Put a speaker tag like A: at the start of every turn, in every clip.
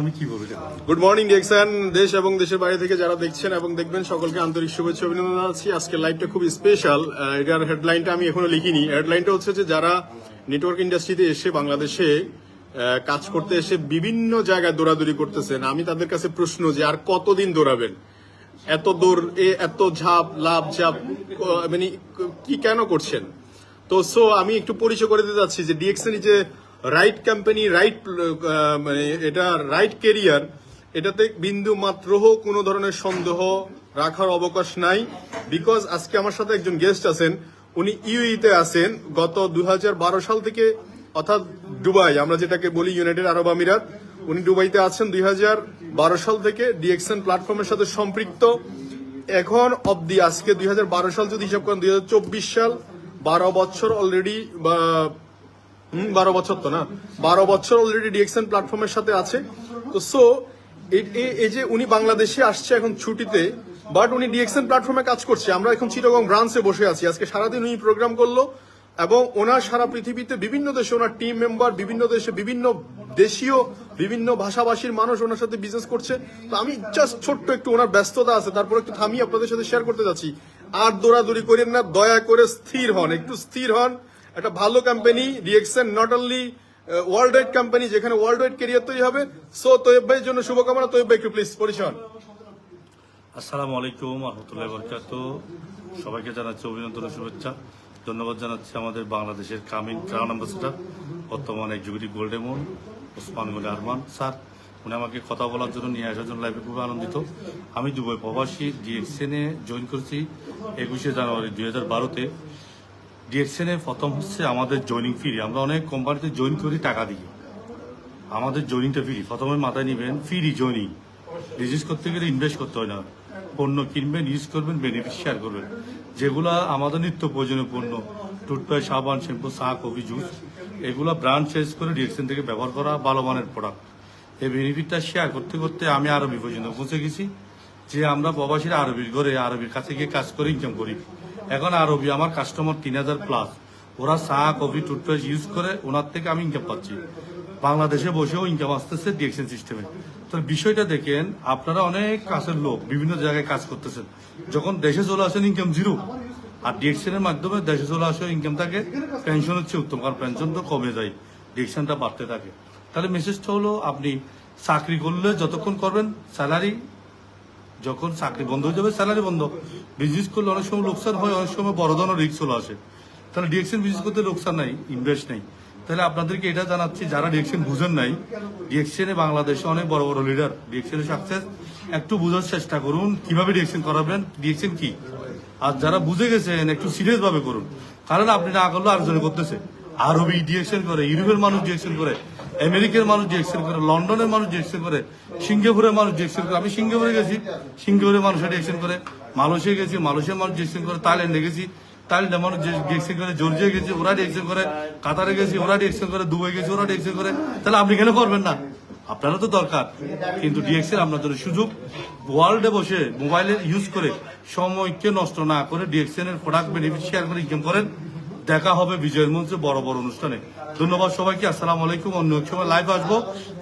A: আমি কি বলব
B: গুড মর্নিং ডিএক্সন দেশ এবং দেশের বাইরে থেকে যারা দেখছেন এবং দেখবেন, সকলকে আন্তরিক শুভেচ্ছা অভিনন্দন জানাচ্ছি। আজকে লাইভটা খুব স্পেশাল এটার হেডলাইনটা আমি এখনও লিখিনি। হেডলাইনটা হচ্ছে যে, যারা নেটওয়ার্ক ইন্ডাস্ট্রিতে এসে বাংলাদেশে কাজ করতে এসে বিভিন্ন জায়গায় দৌড়াদৌড়ি করতেছেন, আমি তাদের কাছে প্রশ্ন যে, আর কতদিন দৌড়াবেন? এত দৌড়, এ, এত ঝাপ লাভ ঝাপ মানে কি কেন করছেন? তো সো আমি একটু পরিচয় করে দিতে যাচ্ছি যে ডিএক্সএন যে রাইট কোম্পানি রাইট মানে এটা রাইট কেরিয়ার এটাতে বিন্দু মাত্র কোনো ধরনের সন্দেহ রাখার অবকাশ নাই। বিকজ আজকে আমার সাথে একজন গেস্ট আছেন, উনি ইউইতে আছেন, গত দুই হাজার বারো সাল থেকে, অর্থাৎ দুবাই, আমরা যেটাকে বলি ইউনাইটেড আরব আমিরাত উনি দুবাইতে আছেন দুই হাজার বারো সাল থেকে ডিএক্সএন প্ল্যাটফর্মের সাথে সম্পৃক্ত। এখন অবধি আজকে দুই হাজার বারো সাল যদি হিসাব করেন দুই হাজার চব্বিশ সাল, বারো বছর অলরেডি হুম, বারো বছর তো না। বারো বছর অলরেডি ডিএক্সএন প্ল্যাটফর্মের সাথে আছে। তো সো এই যে উনি বাংলাদেশে আসছে এখন ছুটিতে বাট উনি ডিএক্সএন প্ল্যাটফর্মে কাজ করছে। আমরা এখন চিটাগং ব্রাঞ্চে বসে আছি। আজকে সারাদিন উনি প্রোগ্রাম করল এবং ওনার সারা পৃথিবীতে বিভিন্ন দেশে ওনার টিম মেম্বার বিভিন্ন দেশে বিভিন্ন দেশীয় বিভিন্ন ভাষাভাষীর মানুষ ওনার সাথে বিজনেস করছে। তো আমি জাস্ট ছোট্ট একটু ওনার ব্যস্ততা আছে তারপর একটু থামিয়ে আপনাদের সাথে শেয়ার করতে যাচ্ছি। আর দৌড়াদৌড়ি করেন না দয়া করে স্থির হন একটু স্থির হন। একটা ভালো company reaction not only worldwide company যেখানে ওয়ার্ল্ড ওয়াইড কেরিয়ার তৈরি হবে সো তৈব ভাইয়ের জন্য শুভকামনা তৈব ভাই একটু প্লিজ পরিচয়।
A: আসসালামু আলাইকুম, আহমতুল্লাহ বরকাত। সবাইকে জানাচ্ছি অভিনন্দন শুভেচ্ছা। ধন্যবাদ জানাচ্ছি আমাদের বাংলাদেশের কামিং ক্রাউন অ্যাম্বাসেডার, বর্তমান এক্সিকিউটিভ গোল্ডেমন ওসমান গনি আরমান। স্যার, উনি আমাকে কথা বলার জন্য নিয়ে আসার জন্য লাইফে খুবই আনন্দিত। আমি দুবাই প্রবাসী ডিএক্সএনে জয়েন করেছি একুশে জানুয়ারি দুই হাজার বারোতে। ডিএক্সএনে প্রথম হচ্ছে আমাদের জয়নিং ফি আমরা অনেক কোম্পানিতে জয়েন করি, টাকা দিয়ে আমাদের জয়নিংটা ফ্রি প্রথমে মাথায় নিবেন ফ্রি জয়নিং বিজনেস করতে গেলে ইনভেস্ট করতে হয় না। পণ্য কিনবেন ইউজ করবেন বেনিফিট শেয়ার করবেন। যেগুলা আমাদের নিত্য প্রয়োজনীয় পণ্য টুথপেস্ট সাবান শ্যাম্পু চা কফি জুস এগুলা ব্র্যান্ড চেঞ্জ করে ডিরেকশন থেকে ব্যবহার করা ভালো মানের প্রোডাক্ট এই বেনিফিটটা শেয়ার করতে করতে আমি আরবি পর্যন্ত পৌঁছে গেছি। যে আমরা প্রবাসীরা আরবির ঘরে, আরবির কাছে গিয়ে কাজ করে ইনকাম করি। এখন আরবি, আমার কাস্টমার তিন হাজার প্লাস ওরা চা, কফি, টুথপেস্ট ইউজ করে, ওনার থেকে আমি ইনকাম পাচ্ছি। বাংলাদেশে বসেও ইনকাম আসতেছে ডিএকশন সিস্টেমে তো বিষয়টা দেখেন, আপনারা অনেক কাছের লোক, বিভিন্ন জায়গায় কাজ করতেছেন। যখন দেশে চলে আসেন ইনকাম জিরো আর ডিএকশনের মাধ্যমে দেশে চলে আসে ইনকাম থাকে পেনশন হচ্ছে উত্তম, কারণ পেনশন তো কমে যায় ডিএকশনটা বাড়তে থাকে। তাহলে মেসেজটা হলো, আপনি চাকরি করলে যতক্ষণ করবেন স্যালারি যখন চাকরি বন্ধ হয়ে যাবে স্যালারি বন্ধ। বিজনেস করলে অনেক সময় লোকসান হয়, অনেক সময় বড় ধরনের রিস্ক চলে আসে। তাহলে ডিএকশন বিজনেস করতে লোকসান নাই ইনভেস্ট নেই। তাহলে আপনাদেরকে এটা জানাচ্ছি, যারা ডিএকশন বুঝেন নাই ডিএকশনে বাংলাদেশে অনেক বড় বড় লিডার ডিএকশনের সাকসেস একটু বোঝার চেষ্টা করুন, কীভাবে ডিএকশন করাবেন ডিএকশন কি? আর যারা বুঝে গেছেন, একটু সিরিয়াস ভাবে করুন। কারণ আপনি না করলে আরেকজনে করতেছে। আরবি ডিএকশন করে, ইউরোপের মানুষ ডিএকশন করে। আমেরিকার মানুষ ডিএকশন করে, লন্ডনের মানুষ ডিএকশন করে, সিঙ্গাপুরের মানুষ ডিএকশন করে। আমি সিঙ্গাপুরে গেছি, সিঙ্গাপুরের মানুষ ডিএকশন করে। মালয়েশিয়া গেছি, মালয়েশিয়ার মানুষ ডিএকশন করে, থাইল্যান্ডে গেছি। থাইল্যান্ডের মানুষ ডিএকশন করে, জর্জিয়া গেছি ওরা ডিএকশন করে। কাতারে গেছি ওরা ডিএকশন করে। দুবাই গেছি ওরা ডিএকশন করে। তাহলে আপনি কেন করবেন না? আপনারও তো দরকার। কিন্তু ডিএক্সেল আপনাদের সুযোগ। ওয়ার্ল্ডে বসে মোবাইলে ইউজ করে সময়কে নষ্ট না করে ডিএক্সএন এর প্রোডাক্ট বেনিফিট শেয়ার করে ইনকাম করেন। দেখা হবে বিজয়ের মঞ্চে বড় বড় অনুষ্ঠানে। ধন্যবাদ সবাইকে আসসালাম আলাইকুম। অন্য এক সময় লাইভ আসব।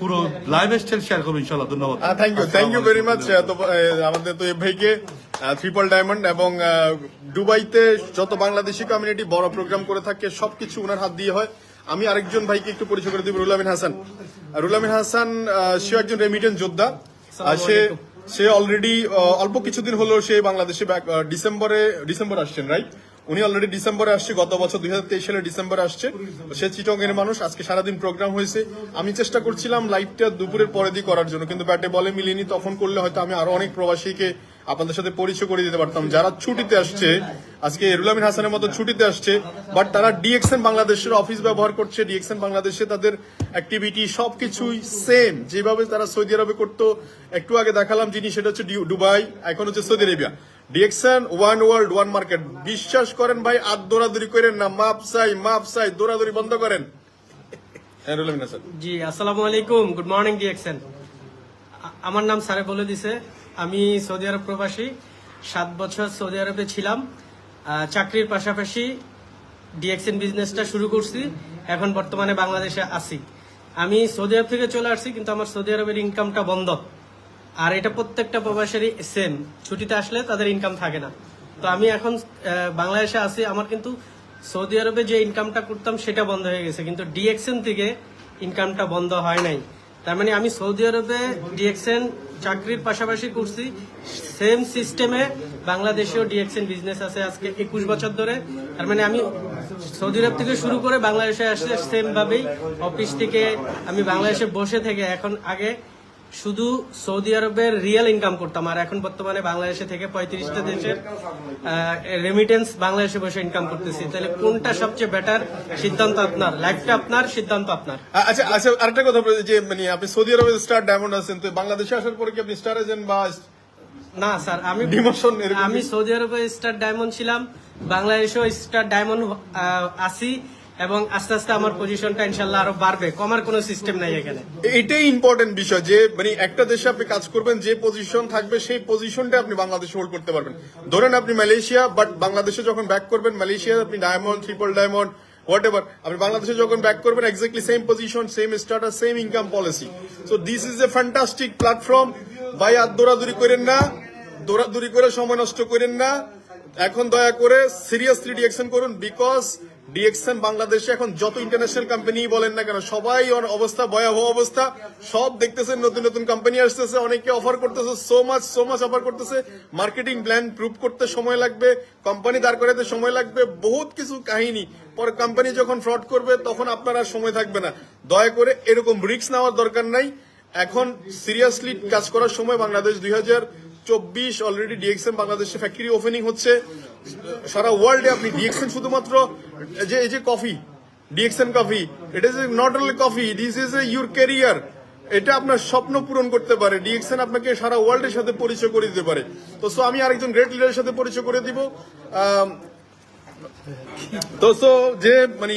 A: পুরো লাইভ স্টাইল শেয়ার করব ইনশাল্লাহ ধন্যবাদ।
B: Thank you thank you very much আমাদের তো ভাইকে ট্রিপল ডায়মন্ড এবং দুবাইতে যত বাংলাদেশি কমিউনিটি বড় প্রোগ্রাম করে থাকে সবকিছু ওনার হাত দিয়ে হয়। আমি আরেকজন ভাইকে একটু পরিচয় করে দিব রুল আমিন হাসান। আর রুল আমিন হাসান সেও একজন রেমিটেন্স যোদ্ধা। আর সে সে অলরেডি অল্প কিছুদিন হলো সে বাংলাদেশে ডিসেম্বরে ডিসেম্বর আসছেন রাইট উনি অলরেডি ডিসেম্বরে আসছে, গত বছর দুই হাজার তেইশ সালে ডিসেম্বরে আসছে। সে চিটংয়ের মানুষ, আজকে সারাদিন প্রোগ্রাম হয়েছে। আমি চেষ্টা করছিলাম লাইভটা দুপুরের পরে দিয়ে করার জন্য, কিন্তু ব্যাটে বলে মিলিনি। তখন করলে হয়তো আমি আরও অনেক প্রবাসীকে আপনাদের সাথে পরিচয় করে দিতে পারতাম। যারা ছুটিতে আসছে, আজকে রুলামিন হাসানের মতো ছুটিতে আসছে বাট তারা ডিএক্সএন বাংলাদেশের অফিস ব্যবহার করছে। ডিএক্সএন বাংলাদেশে তাদের অ্যাক্টিভিটি সবকিছুই সেম যেভাবে তারা সৌদি আরবে করতো, একটু আগে দেখালাম জিনিস সেটা হচ্ছে দুবাই, এখন হচ্ছে Saudi Arabia DXN one world one market বিশ্বাস করেন ভাই, আর দৌড়াদৌড়ি করেন না। মাপ চাই মাপ চাই, দৌড়াদৌড়ি বন্ধ করেন। হ্যাঁ
C: জি, আসসালামু আলাইকুম। গুড মর্নিং ডিএক্সেন আমার নাম স্যারে বলে দিছে। আমি সৌদি আরব প্রবাসী। সাত বছর সৌদি আরবে ছিলাম। চাকরির পাশাপাশি ডিএক্সএন বিজনেসটা শুরু করছি। এখন বর্তমানে বাংলাদেশে আছি। আমি সৌদি আরব থেকে চলে আসছি, কিন্তু আমার সৌদি আরবের ইনকামটা বন্ধ। আর এটা প্রত্যেকটা প্রবাসেরই সেম ছুটিতে আসলে তাদের ইনকাম থাকে না। তো আমি এখন বাংলাদেশে আছি, আমার কিন্তু সৌদি আরবে যে ইনকামটা করতাম সেটা বন্ধ হয়ে গেছে। কিন্তু ডিএক্সএন থেকে ইনকামটা বন্ধ হয় নাই। তার মানে আমি সৌদি আরবে ডিএক্সএন চাকরির পাশাপাশি করছি। সেম সিস্টেমে বাংলাদেশেও ডিএক্সএন বিজনেস আছে আজকে একুশ বছর ধরে। তার মানে আমি সৌদি আরব থেকে শুরু করে বাংলাদেশে আসছে সেম ভাবেই অফিস থেকে আমি বাংলাদেশে বসে থেকে এখন আগে শুধু সৌদি আরবের রিয়েল ইনকাম করতাম আর এখন বর্তমানে বাংলাদেশে থেকে পঁয়ত্রিশটা দেশের রেমিটেন্স বাংলাদেশে বসে ইনকাম করতেছি। তাহলে কোনটা সবচেয়ে বেটার সিদ্ধান্ত আপনার। লাইফটা আপনার সিদ্ধান্ত আপনার।
B: আচ্ছা আচ্ছা আরেকটা কথা যে মানে আপনি সৌদি আরবে স্টার ডায়মন্ড আছেন তো বাংলাদেশে আসার পরে কি আপনি স্টার এজেন্ট বা
C: না স্যার আমি আমি সৌদি আরবে স্টার ডায়মন্ড ছিলাম বাংলাদেশেও স্টার ডায়মন্ড আছি। এবং আস্তে আস্তে আমার পজিশনটা ইনশাল্লাহ আরও বাড়বে। কমার কোনো সিস্টেম নাই এখানে।
B: এটাই ইম্পর্টেন্ট বিষয় যে মানে একটা দেশে আপনি কাজ করবেন, যে পজিশন থাকবে, সেই পজিশনটা আপনি বাংলাদেশে হোল্ড করতে পারবেন। ধরেন আপনি মালয়েশিয়া বাট বাংলাদেশে যখন ব্যাক করবেন, মালয়েশিয়া আপনি diamond triple diamond whatever আপনি বাংলাদেশে যখন ব্যাক করবেন exactly same position same starter same income policy so this is a fantastic platform ভাই, আর দৌড়াদৌড়ি করেন না, দৌড়াদৌড়ি করে সময় নষ্ট করেন না। এখন দয়া করে সিরিয়াসলি ডিএকশন করুন বিকজ ডিএক্সএন বাংলাদেশে এখন যত ইন্টারন্যাশনাল কোম্পানি বলেন না কেন, সবাই ওর অবস্থা, ভয়াবহ অবস্থা। সব দেখতেছেন, নতুন নতুন কোম্পানি আসতেছে, অনেকে অফার করতেছে so much so much offer করতেছে। মার্কেটিং প্ল্যান প্রুভ করতে সময় লাগবে কোম্পানি দাঁড় করাতে সময় লাগবে, বহুত কিছু কাহিনী। পরে কোম্পানি যখন ফ্রড করবে, তখন আপনার আর সময় থাকবে না। দয়া করে এরকম রিস্ক নেওয়ার দরকার নাই। এখন সিরিয়াসলি কাজ করার সময় বাংলাদেশ দুই হাজার চব্বিশ অলরেডি ডিএক্সএম বাংলাদেশে ফ্যাক্টরি ওপেনিং হচ্ছে। সারা ওয়ার্ল্ডে আপনি ডিএক্সএন শুধুমাত্র, যে, এই যে coffee DXN coffee it is not only coffee this is a your career এটা আপনার স্বপ্ন পূরণ করতে পারে। ডিএক্সএন আপনাকে সারা ওয়ার্ল্ডের সাথে পরিচয় করে দিতে পারে। তো সো আমি আরেকজন গ্রেট লিডারের সাথে পরিচয় করে দিব। তো সো যে মানে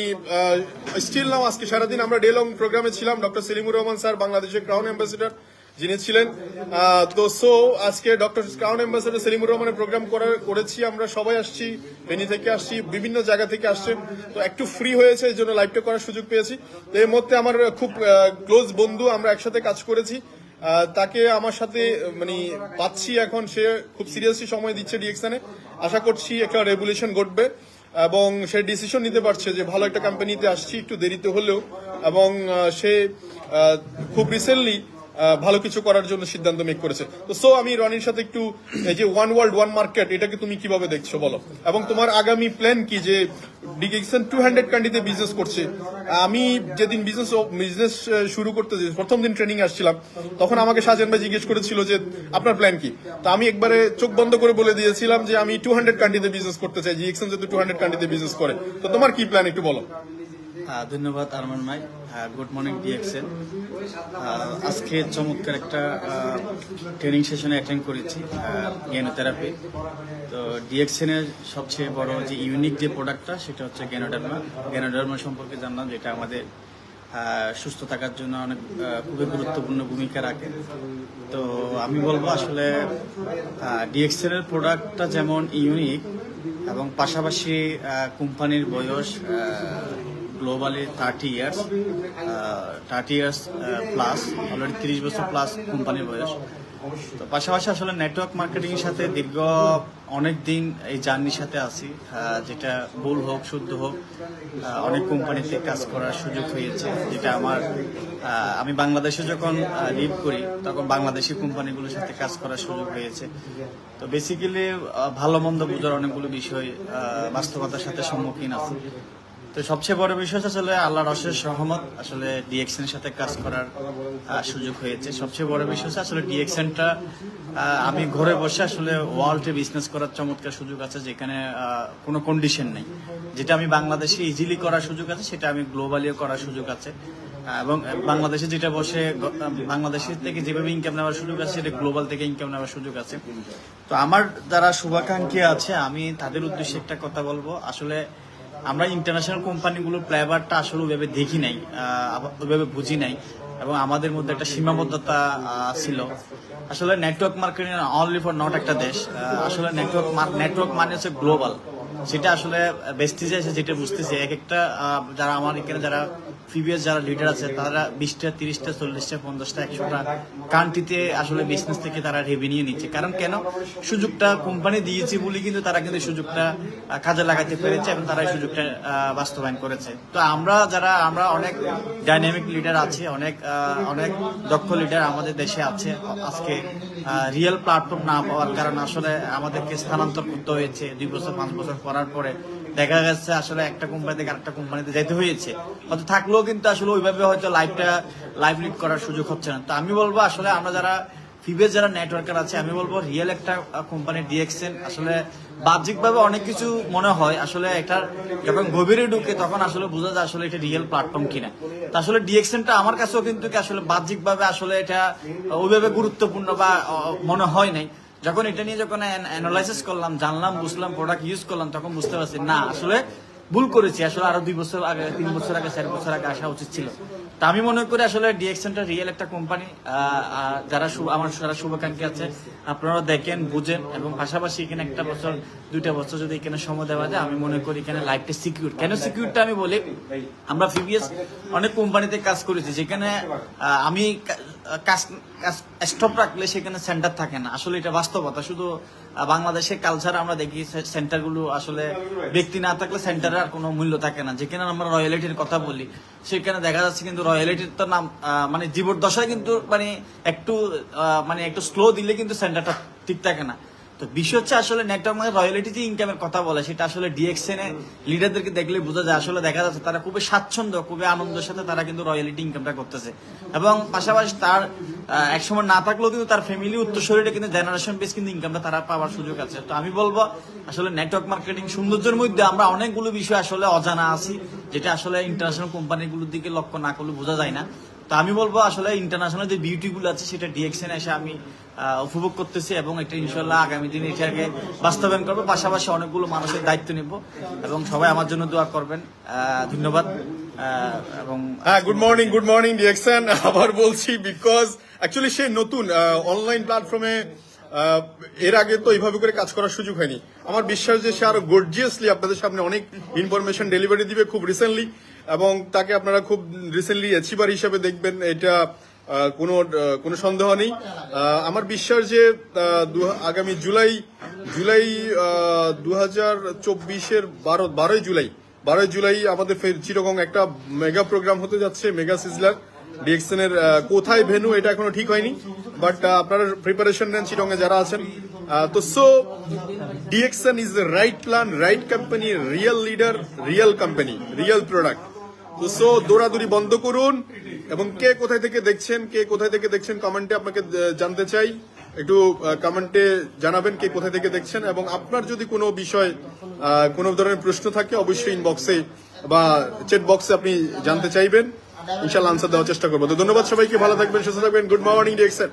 B: স্টিল নাও আজকে সারাদিন আমরা ডে লং প্রোগ্রামে ছিলাম ডক্টর সেলিমুর রহমান স্যার বাংলাদেশের ক্রাউন অ্যাম্বাসেডর যিনি ছিলেন তো সো আজকে ডক্টর ক্রাউন অ্যাম্বাসেডর সেলিমুর রহমানের প্রোগ্রাম করেছি, আমরা সবাই আসছি বেনি থেকে আসছি, বিভিন্ন জায়গা থেকে আসছে তো একটু ফ্রি হয়েছে, এই জন্য লাইভটা করার সুযোগ পেয়েছি। তো এর মধ্যে আমার খুব ক্লোজ বন্ধু আমরা একসাথে কাজ করেছি তাকে আমার সাথে মানে পাচ্ছি এখন, সে খুব সিরিয়াসলি সময় দিচ্ছে ডিএক্সনে আশা করছি একটা রেগুলেশন ঘটবে এবং সে ডিসিশন নিতে পারছে যে ভালো একটা কোম্পানিতে আসছি, একটু দেরিতে হলেও এবং সে খুব রিসেন্টলি ভালো কিছু করার জন্য সিদ্ধান্ত মেক করেছে। তো সো আমি রনির সাথে একটু যে ওয়ান ওয়ার্ল্ড ওয়ান মার্কেট এটাকে তুমি কীভাবে দেখছ বলো? এবং তোমার আগামী প্ল্যান কি যে ডিগেকশন টু হান্ড্রেড কান্ট্রিতে বিজনেস করছে? আমি যেদিন বিজনেস বিজনেস শুরু করতে প্রথম দিন ট্রেনিং আসছিলাম, তখন আমাকে সাজেন ভাই জিজ্ঞেস করেছিল যে, আপনার প্ল্যান কি? তো আমি একবারে চোখ বন্ধ করে বলে দিয়েছিলাম যে, আমি টু হান্ড্রেড কান্ট্রিতে বিজনেস করতে চাই জিএক্সএন যেহেতু টু হান্ড্রেড কান্ট্রিতে বিজনেস করে। তো তোমার কি প্ল্যান একটু বলো?
D: ধন্যবাদ আরমান ভাই। গুড মর্নিং ডিএক্সএল আজকে চমৎকার একটা ট্রেনিং সেশনে অ্যাটেন্ড করেছি জ্ঞানোথেরাপি তো ডিএক্সএন এর সবচেয়ে বড় যে ইউনিক যে প্রোডাক্টটা সেটা হচ্ছে জ্ঞানোডার্মা জ্ঞানোডার্মা সম্পর্কে জানলাম যেটা আমাদের সুস্থ থাকার জন্য অনেক খুবই গুরুত্বপূর্ণ ভূমিকা রাখে। তো আমি বলব আসলে ডিএক্সএল এর প্রোডাক্টটা যেমন ইউনিক এবং পাশাপাশি কোম্পানির বয়স globally thirty years thirty years plus already তিরিশ বছর প্লাস কোম্পানির বয়স। তো পাশাপাশি আসলে নেটওয়ার্ক মার্কেটিং এর সাথে দীর্ঘ অনেক দিন এই জার্নির সাথে আছি যেটা ভুল হোক, শুদ্ধ হোক অনেক কোম্পানিতে কাজ করার সুযোগ হয়েছে। যেটা আমার আমি বাংলাদেশে যখন লিড করি, তখন বাংলাদেশি কোম্পানিগুলোর সাথে কাজ করার সুযোগ হয়েছে। তো বেসিক্যালি ভালো মন্দ বোঝার অনেকগুলো বিষয় বাস্তবতার সাথে সম্মুখীন আছে। তো সবচেয়ে বড় বিষয় আসলে আল্লাহর অশেষ সহমত আসলে ডিএক্সএন সাথে কাজ করার সুযোগ হয়েছে। সবচেয়ে বড় বিষয় আসলে ডিএক্সএনটা আমি ঘরে বসে আসলে ওয়ার্ল্ডে বিজনেস করার চমৎকার সুযোগ আছে যেখানে কোনো কন্ডিশন নেই। যেটা আমি বাংলাদেশে ইজিলি করার সুযোগ আছে, সেটা আমি গ্লোবালিও করার সুযোগ আছে। এবং বাংলাদেশে যেটা বসে বাংলাদেশের থেকে যেভাবে ইনকাম নেওয়ার সুযোগ আছে, সেটা গ্লোবাল থেকে ইনকাম নেওয়ার সুযোগ আছে। তো আমার যারা শুভাকাঙ্ক্ষী আছে, আমি তাদের উদ্দেশ্যে একটা কথা বলব। আসলে আমরা ইন্টারন্যাশনাল কোম্পানিগুলোর প্লেবারটা আসলে ওইভাবে দেখি নাই ওইভাবে বুঝি নাই এবং আমাদের মধ্যে একটা সীমাবদ্ধতা ছিল। আসলে network marketing only for not একটা দেশ আসলে নেটওয়ার্ক নেটওয়ার্ক মানে হচ্ছে গ্লোবাল সেটা আসলে বেস্টিজে এসে যেটা বুঝতেছে, এক একটা যারা আমার এখানে যারা প্রিভিয়াস যারা লিডার আছে, তারা বিশটা, তিরিশটা, চল্লিশটা, পঞ্চাশটা, একশোটা কান্ট্রিতে আসলে বিজনেস থেকে তারা রেভিনিউ নিচ্ছে। কারণ কেন? সুযোগটা কোম্পানি দিয়েছে বলে কিন্তু তারা কিন্তু সুযোগটা কাজে লাগাতে পেরেছে এবং তারা সুযোগটা বাস্তবায়ন করেছে। তো আমরা যারা, আমরা অনেক ডাইনামিক লিডার আছে, অনেক অনেক দক্ষ লিডার আমাদের দেশে আছে। আজকে রিয়েল প্ল্যাটফর্ম না পাওয়ার কারণে আসলে আমাদেরকে স্থানান্তর করতে হয়েছে। দুই বছর, পাঁচ বছর করার পরে দেখা গেছে আসলে একটা কোম্পানি থেকে আরেকটা কোম্পানিতে যেতে হয়েছে। হয়তো থাকলেও কিন্তু আসলে ওইভাবে হয়তো লাইফটা লাইফ লিড করার সুযোগ হচ্ছে না। তো আমি বলব আসলে আমরা যারা ফিবের যারা নেটওয়ার্কার আছে, আমি বলব রিয়েল একটা কোম্পানি ডিএক্সএন আসলে বাহ্যিকভাবে অনেক কিছু মনে হয়। আসলে এটার যখন গভীরে ঢুকে তখন আসলে বোঝা যায় আসলে এটা রিয়েল প্ল্যাটফর্ম কিনা। তো আসলে ডিএক্সএনটা আমার কাছেও কিন্তু আসলে বাহ্যিকভাবে আসলে এটা ওইভাবে গুরুত্বপূর্ণ বা মনে হয় নাই। যখন এটা নিয়ে যখন অ্যানালাইসিস করলাম, জানলাম, বুঝলাম প্রোডাক্ট ইউজ করলাম, তখন বুঝতে পারছি, না, আসলে ভুল করেছি। আসলে আরও দুই বছর আগে, তিন বছর আগে, চার বছর আগে আসা উচিত ছিল। তা আমি মনে করি আসলে ডিএক্সেনটা রিয়েল একটা কোম্পানি যারা আমার যারা শুভাকাঙ্ক্ষী আছে আপনারা দেখেন, বুঝেন, এবং পাশাপাশি এখানে একটা বছর, দুইটা বছর যদি এখানে সময় দেওয়া যায়, আমি মনে করি এখানে লাইফটা সিকিউর কেন সিকিউরটা আমি বলি? আমরা প্রিভিয়াস অনেক কোম্পানিতে কাজ করেছি, যেখানে আমি কাজ স্টপ রাখলে সেখানে সেন্টার থাকে না। আসলে এটা বাস্তবতা। শুধু বাংলাদেশের কালচার আমরা দেখি সেন্টারগুলো আসলে ব্যক্তি না থাকলে সেন্টারে আর কোনো মূল্য থাকে না। যেখানে আমরা রয়্যালিটির কথা বলি, সেখানে দেখা যাচ্ছে কিন্তু রয়্যালিটির তো নাম মানে জীবদ্দশায় কিন্তু মানে একটু মানে একটু স্লো দিলে কিন্তু সেন্টারটা ঠিক থাকে না। তো বিষয় হচ্ছে আসলে নেটওয়ার্ক মানে রয়্যালিটি যে ইনকামের কথা বলে, সেটা আসলে ডিএক্সএন এ লিডারদেরকে দেখলে বোঝা যায় আসলে দেখা যাচ্ছে তারা খুবই স্বাচ্ছন্দ্য, খুবই আনন্দের সাথে তারা কিন্তু রয়্যালিটি ইনকামটা করতেছে। এবং পাশাপাশি তার একসময় না থাকলেও কিন্তু তার ফ্যামিলি উত্তরসূরিটা কিন্তু জেনারেশন বেস কিন্তু ইনকামটা তারা পাওয়ার সুযোগ আছে। তো আমি বলব, আসলে নেটওয়ার্ক মার্কেটিং সৌন্দর্যের মধ্যে আমরা অনেকগুলো বিষয় আসলে অজানা আছি, যেটা আসলে ইন্টারন্যাশনাল কোম্পানিগুলোর দিকে লক্ষ্য না করলে বোঝা যায় না। তো আমি বলব, আসলে ইন্টারন্যাশনাল যে বিউটি গুলো আছে, সেটা ডিএক্সএন এসে আমি উপভোগ করতেছি এবং এটা ইনশাল্লাহ আগামী দিনে এটাকে বাস্তবায়ন করব। পাশাপাশি অনেকগুলো মানুষের দায়িত্ব নিব এবং সবাই আমার জন্য দোয়া করবেন। ধন্যবাদ। এবং
B: হ্যাঁ good morning good morning DXN আবার বলছি বিকজ অ্যাকচুয়ালি সে নতুন অনলাইন প্ল্যাটফর্মে এর আগে তো এইভাবে করে কাজ করার সুযোগ হয়নি। আমার বিশ্বাস যে সে আরও গর্জিয়াসলি আপনাদের সামনে অনেক ইনফরমেশন ডেলিভারি দিবে খুব রিসেন্টলি এবং তাকে আপনারা খুব রিসেন্টলি অ্যাচিভার হিসেবে দেখবেন। এটা কোনো কোনো সন্দেহ নেই। আমার বিশ্বাস যে আগামী জুলাই জুলাই দু হাজার চব্বিশের বারো, বারোই জুলাই বারোই জুলাই আমাদের ফের চিরকং একটা মেগা প্রোগ্রাম হতে যাচ্ছে, মেগা সিজলার। ডিএক্সএন এর কোথায় ভেনু এটা এখনও ঠিক হয়নি, বাট আপনারা প্রিপারেশন নেন চিরঙ্গে যারা আছেন। তো so DXN is the right plan right company real leader real company real product so দৌড়াদৌড়ি বন্ধ করুন এবং কে কোথায় থেকে দেখছেন, কে কোথায় থেকে দেখছেন কমেন্টে আপনাকে জানতে চাই। একটু কমেন্টে জানাবেন কে কোথায় থেকে দেখছেন এবং আপনার যদি কোনো বিষয় কোনো ধরনের প্রশ্ন থাকে, অবশ্যই ইনবক্সে বা চেট বক্সে আপনি জানতে চাইবেন। ইনশাল্লাহ আনসার দেওয়ার চেষ্টা করব। তো ধন্যবাদ সবাইকে, ভালো থাকবেন, সুস্থ থাকবেন গুড মর্নিং ডিএক্সেন